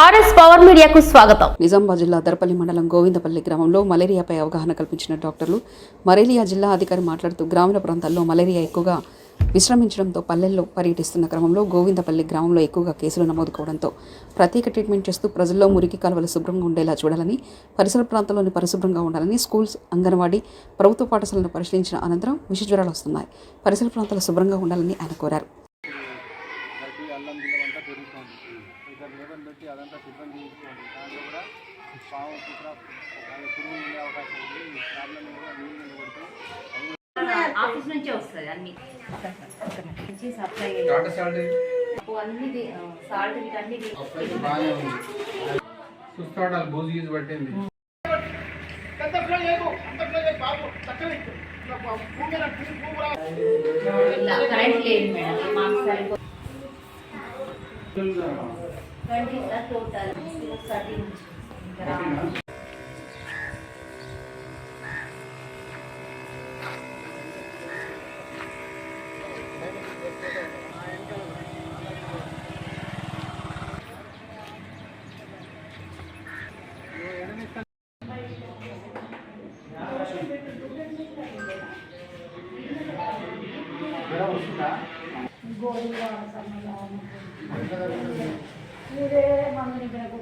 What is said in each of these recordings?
RS power మీడియాకు స్వాగతం. నిజామాబాద్ జిల్లా దర్పల్లి మండలం గోవిందపల్లి గ్రామంలో మలేరియాపై అవగాహన కల్పించిన డాక్టర్లు మలేరియా జిల్లా అధికారి మాట్లాడుతూ గ్రామీణ ప్రాంతాల్లో మలేరియా ఎక్కువగా విశ్రమించడంతో పల్లెల్లో పర్యటిస్తున్న క్రమంలో గోవిందపల్లి గ్రామంలో ఎక్కువగా కేసులు నమోదు కావడంతో ప్రత్యేక ట్రీట్మెంట్ చేస్తూ ప్రజల్లో మురికి కాలువలు శుభ్రంగా ఉండేలా చూడాలని పరిసర ప్రాంతాల్లోని పరిశుభ్రంగా ఉండాలని స్కూల్స్ అంగన్వాడీ ప్రభుత్వ పాఠశాలను పరిశీలించిన అనంతరం విష జ్వరాలు వస్తున్నాయి. పరిసర ప్రాంతాలు శుభ్రంగా ఉండాలని ఆయన కోరారు. పాము కుట్ర అది పురుగు ఉండే అవకాశం ఉంది ఈ ప్రాబ్లం కూడా నీళ్ళు నిలబడితే ఆఫీస్ నుంచే వస్తుంది అన్ని నుంచి సప్లై అన్ని సాల్ట్ అన్ని బాగానే ఉంది చూసుకోవడాలి బూజు గీజు పట్టింది కరెంట్ లేదు మేడం మాకు సరిపో ట్వంటీ టోటల్ థర్టీ నుంచి గోల్డ్ వాడతాము మీరే మన దగ్గర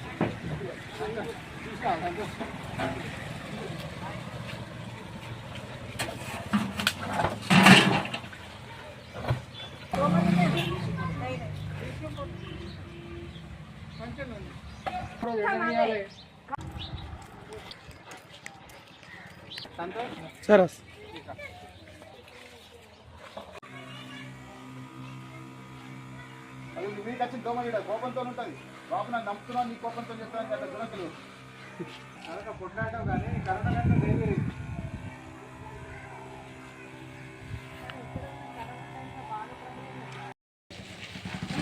સરસ మీకు వచ్చిన దోమ ఇక్కడ కోపంతో ఉంటుంది. లోపల నాకు నమ్ముతున్నావు నీ కోపంతో చెప్తాను అట్లా దురకలు అదొక పొట్లాటం కానీ కరెంట్ అంటే వేరు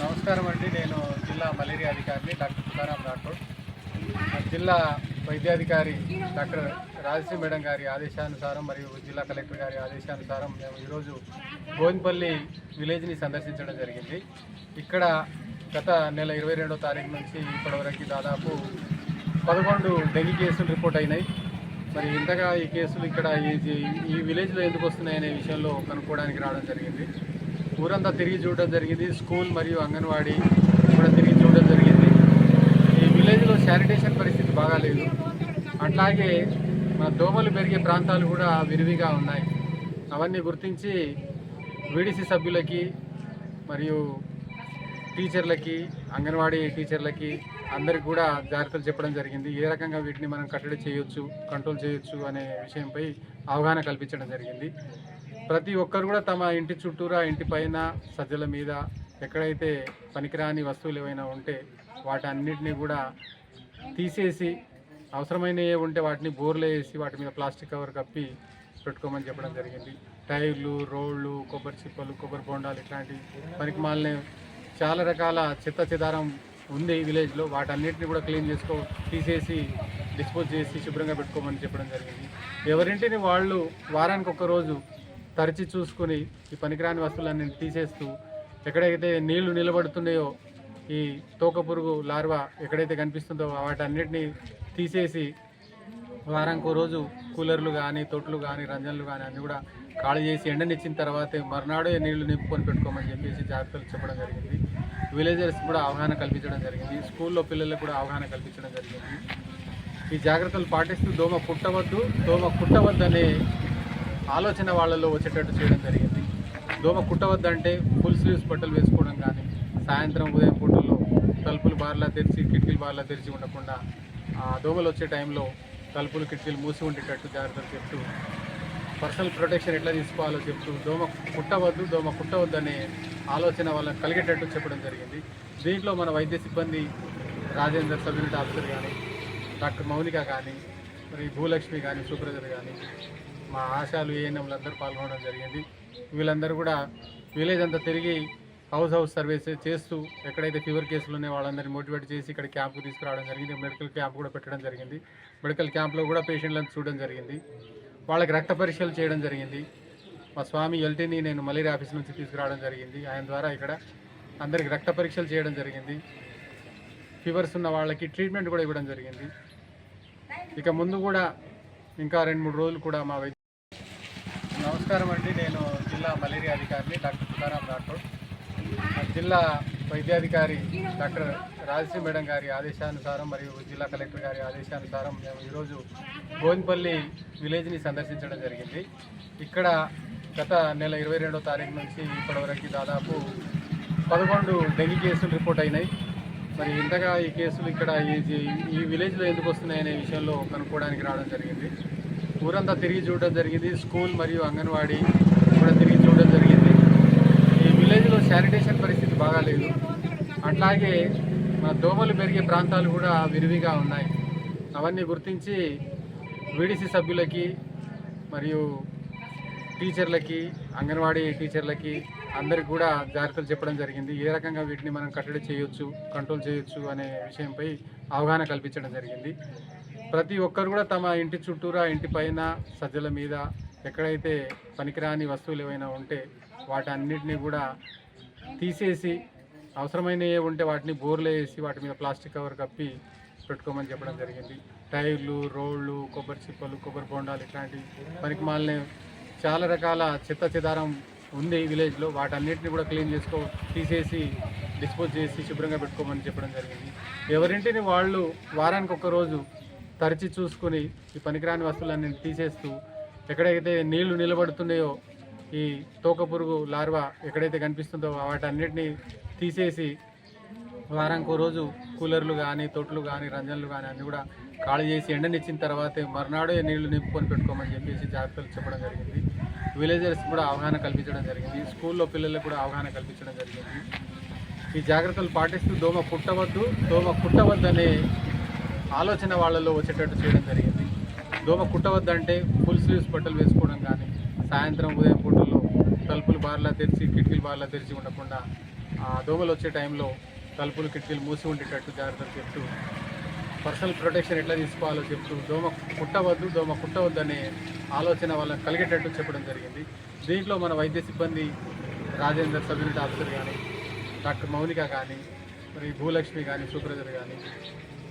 నమస్కారం అండి. నేను జిల్లా మలేరియా అధికారిని డాక్టర్ తుకారాం రాఠోడ్. జిల్లా వైద్యాధికారి డాక్టర్ రాజశ్రీ మేడం గారి ఆదేశానుసారం మరియు జిల్లా కలెక్టర్ గారి ఆదేశానుసారం మేము ఈరోజు గోవిందపల్లి విలేజ్ని సందర్శించడం జరిగింది. ఇక్కడ గత నెల ఇరవై రెండో తారీఖు నుంచి ఇప్పటివరకు దాదాపు పదకొండు డెంగీ కేసులు రిపోర్ట్ అయినాయి. మరి ఇంతగా ఈ కేసులు ఇక్కడ ఈ ఈ విలేజ్లో ఎందుకు వస్తున్నాయనే విషయంలో కనుక్కోవడానికి రావడం జరిగింది. ఊరంతా తిరిగి చూడడం జరిగింది. స్కూల్ మరియు అంగన్వాడీ కూడా తిరిగి చూడడం జరిగింది. ఈ విలేజ్లో శానిటేషన్ పరిస్థితి బాగాలేదు అట్లాగే మన దోమలు పెరిగే ప్రాంతాలు కూడా విరివిగా ఉన్నాయి. అవన్నీ గుర్తించి వీడిసి సభ్యులకి మరియు టీచర్లకి అంగన్వాడీ టీచర్లకి అందరికి కూడా జాగ్రత్తలు చెప్పడం జరిగింది. ఏ రకంగా వీటిని మనం కట్టడి చేయొచ్చు కంట్రోల్ చేయొచ్చు అనే విషయంపై అవగాహన కల్పించడం జరిగింది. ప్రతి ఒక్కరు కూడా తమ ఇంటి చుట్టూరా ఇంటి పైన సజ్జల మీద ఎక్కడైతే పనికిరాని వస్తువులు ఏవైనా ఉంటే వాటన్నిటిని కూడా తీసేసి అవసరమైనవి ఉంటే వాటిని బోర్లు వేసి వాటి మీద ప్లాస్టిక్ కవర్ కప్పి పెట్టుకోమని చెప్పడం జరిగింది. టైర్లు రోళ్ళు కొబ్బరి చిప్పలు కొబ్బరి బొండాలు ఇట్లాంటి పనికి చాలా రకాల చెత్త చెదారం ఉంది విలేజ్లో. వాటన్నిటిని కూడా క్లీన్ చేసుకో తీసేసి డిస్పోజ్ చేసి శుభ్రంగా పెట్టుకోమని చెప్పడం జరిగింది. ఎవరింటిని వాళ్ళు వారానికి ఒక్కరోజు రోజు తరచి చూసుకుని ఈ పనికిరాని వస్తువులన్నీ తీసేస్తూ ఎక్కడైతే నీళ్ళు నిలబడుతున్నాయో ఈ తోక పురుగు లార్వా ఎక్కడైతే కనిపిస్తుందో వాటన్నిటిని తీసేసి వారానికి రోజు కూలర్లు కానీ తొట్లు కానీ రంజన్లు కానీ అన్నీ కూడా ఖాళీ చేసి ఎండనిచ్చిన తర్వాతే మర్నాడే నీళ్ళు నింపుకొని పెట్టుకోమని చెప్పేసి జాగ్రత్తలు చెప్పడం జరిగింది. విలేజర్స్ కూడా అవగాహన కల్పించడం జరిగింది. స్కూల్లో పిల్లలకు కూడా అవగాహన కల్పించడం జరిగింది. ఈ జాగ్రత్తలు పాటిస్తూ దోమ పుట్టవద్దు దోమ కుట్టవద్దు అనే ఆలోచన వాళ్ళలో వచ్చేటట్టు చేయడం జరిగింది. దోమ కుట్టవద్దంటే ఫుల్ స్లీవ్స్ బట్టలు వేసుకోవడం కానీ సాయంత్రం ఉదయం పూటల్లో తలుపులు బార్లా తెరిచి కిటికీలు బార్లా తెరిచి ఉండకుండా ఆ దోమలు వచ్చే టైంలో తలుపులు కిటికీలు మూసి ఉండేటట్టు జాగ్రత్తలు చెప్తూ పర్సనల్ ప్రొటెక్షన్ ఎట్లా తీసుకోవాలో చెప్తూ దోమ కుట్టవద్దు దోమ కుట్టవద్దు అనే ఆలోచన వాళ్ళకి కలిగేటట్టు చెప్పడం జరిగింది. దీంట్లో మన వైద్య సిబ్బంది రాజేందర్ సబ్ యూనిట్ ఆఫీసర్ కానీ డాక్టర్ మౌనిక కానీ మరి భూలక్ష్మి కానీ సుప్రజర్ కానీ మా ఆశాలు ఏఎన్ఎంలు అందరూ పాల్గొనడం జరిగింది. వీళ్ళందరూ కూడా విలేజ్ అంతా తిరిగి హౌస్ హౌస్ సర్వీస్ చేస్తూ ఎక్కడైతే ఫీవర్ కేసులు ఉన్నాయో వాళ్ళందరినీ మోటివేట్ చేసి ఇక్కడ క్యాంపు తీసుకురావడం జరిగింది. మెడికల్ క్యాంప్ కూడా పెట్టడం జరిగింది. మెడికల్ క్యాంప్లో కూడా పేషెంట్లను చూడడం జరిగింది. వాళ్ళకి రక్త పరీక్షలు చేయడం జరిగింది. మా స్వామి ఎల్టీని నేను మలేరియా ఆఫీస్ నుంచి తీసుకురావడం జరిగింది. ఆయన ద్వారా ఇక్కడ అందరికి రక్త పరీక్షలు చేయడం జరిగింది. ఫీవర్స్ ఉన్న వాళ్ళకి ట్రీట్మెంట్ కూడా ఇవ్వడం జరిగింది. ఇక ముందు కూడా ఇంకా రెండు మూడు రోజులు కూడా మా వైద్య నమస్కారం అండి. నేను జిల్లా మలేరియా అధికారిని డాక్టర్ తుకారాం రాఠోడ్. జిల్లా వైద్యాధికారి డాక్టర్ రాజశ్రీ మేడం గారి ఆదేశానుసారం మరియు జిల్లా కలెక్టర్ గారి ఆదేశానుసారం మేము ఈరోజు గోవిందపల్లి విలేజ్ని సందర్శించడం జరిగింది. ఇక్కడ గత నెల ఇరవై రెండో తారీఖు నుంచి ఇప్పటివరకు దాదాపు పదకొండు డెంగీ కేసులు రిపోర్ట్ అయినాయి. మరి ఇంతగా ఈ కేసులు ఇక్కడ ఈ ఈ విలేజ్లో ఎందుకు వస్తున్నాయి అనే విషయంలో కనుక్కోవడానికి రావడం జరిగింది. ఊరంతా తిరిగి చూడడం జరిగింది. స్కూల్ మరియు అంగన్వాడీ కూడా తిరిగి చూడడం జరిగింది. విలేజ్లో శానిటేషన్ పరిస్థితి బాగాలేదు. అట్లాగే మన దోమలు పెరిగే ప్రాంతాలు కూడా విరివిగా ఉన్నాయి. అవన్నీ గుర్తించి వీడిసి సభ్యులకి మరియు టీచర్లకి అంగన్వాడీ టీచర్లకి అందరికి కూడా జాగ్రత్తలు చెప్పడం జరిగింది. ఏ రకంగా వీటిని మనం కట్టడి చేయొచ్చు కంట్రోల్ చేయొచ్చు అనే విషయంపై అవగాహన కల్పించడం జరిగింది. ప్రతి ఒక్కరు కూడా తమ ఇంటి చుట్టూరా ఇంటి పైన సజ్జల మీద ఎక్కడైతే పనికిరాని వస్తువులు ఏవైనా ఉంటే వాటన్నిటిని కూడా తీసేసి అవసరమైనవి ఉంటే వాటిని బోర్లు వేసి వాటి మీద ప్లాస్టిక్ కవర్ కప్పి పెట్టుకోమని చెప్పడం జరిగింది. టైర్లు రోళ్ళు కొబ్బరి చిప్పలు కొబ్బరి బొండాలు ఇట్లాంటి పనికి మాలిన చాలా రకాల చెత్త చెదారం ఉంది విలేజ్లో. వాటన్నిటిని కూడా క్లీన్ చేసుకో తీసేసి డిస్పోజ్ చేసి శుభ్రంగా పెట్టుకోమని చెప్పడం జరిగింది. ఎవరింటిని వాళ్ళు వారానికి ఒక రోజు తరిచి చూసుకొని ఈ పనికిరాని వస్తువులన్నీ తీసేస్తూ ఎక్కడైతే నీళ్ళు నిలబడుతున్నాయో ఈ తోక పురుగు లార్వా ఎక్కడైతే కనిపిస్తుందో వాటన్నిటినీ తీసేసి వారానికి రోజు కూలర్లు కానీ తొట్లు కానీ రంజన్లు కానీ అన్నీ కూడా ఖాళీ చేసి ఎండనిచ్చిన తర్వాతే మర్నాడే నీళ్ళు నింపుకొని పెట్టుకోమని చెప్పేసి జాగ్రత్తలు చెప్పడం జరిగింది. విలేజర్స్ కూడా అవగాహన కల్పించడం జరిగింది. స్కూల్లో పిల్లలకు కూడా అవగాహన కల్పించడం జరిగింది. ఈ జాగ్రత్తలు పాటిస్తూ దోమ పుట్టవద్దు దోమ కుట్టవద్దు అనే ఆలోచన వాళ్ళలో వచ్చేటట్టు చేయడం జరిగింది. దోమ కుట్టవద్దంటే ఫుల్ స్లీవ్స్ బట్టలు వేసుకోవడం కానీ సాయంత్రం ఉదయం పూటల్లో తలుపులు బార్లా తెరిచి కిటికీలు బార్లా తెరిచి ఉండకుండా ఆ దోమలు వచ్చే టైంలో తలుపులు కిటికీలు మూసి ఉండేటట్టు జాగ్రత్తలు చెప్తూ పర్సనల్ ప్రొటెక్షన్ ఎట్లా తీసుకోవాలో చెప్తూ దోమ కుట్టవద్దు దోమ కుట్టవద్దు అనే ఆలోచన వాళ్ళకి కలిగేటట్టు చెప్పడం జరిగింది. దీంట్లో మన వైద్య సిబ్బంది రాజేందర్ సబ్ యూనిట్ ఆఫీసర్ కానీ డాక్టర్ మౌనిక కానీ మరి భూలక్ష్మి కానీ సుప్రజర్ కానీ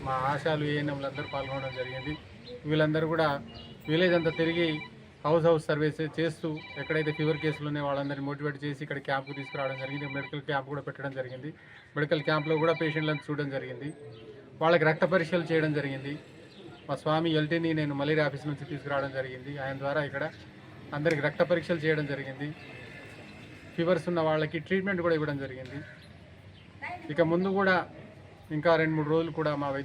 మా ఆశాలు ఏఎన్ఎంలందరూ పాల్గొనడం జరిగింది. వీళ్ళందరూ కూడా విలేజ్ అంతా తిరిగి హౌస్ హౌస్ సర్వీస్ చేస్తూ ఎక్కడైతే ఫీవర్ కేసులు ఉన్నాయో వాళ్ళందరినీ మోటివేట్ చేసి ఇక్కడ క్యాంపు తీసుకురావడం జరిగింది. మెడికల్ క్యాంప్ కూడా పెట్టడం జరిగింది. మెడికల్ క్యాంప్లో కూడా పేషెంట్లను చూడడం జరిగింది. వాళ్ళకి రక్త పరీక్షలు చేయడం జరిగింది. మా స్వామి ఎల్టీని నేను మలేరియా ఆఫీస్ నుంచి తీసుకురావడం జరిగింది. ఆయన ద్వారా ఇక్కడ అందరికి రక్త పరీక్షలు చేయడం జరిగింది. ఫీవర్స్ ఉన్న వాళ్ళకి ట్రీట్మెంట్ కూడా ఇవ్వడం జరిగింది. ఇక ముందు కూడా ఇంకా రెండు మూడు రోజులు కూడా మా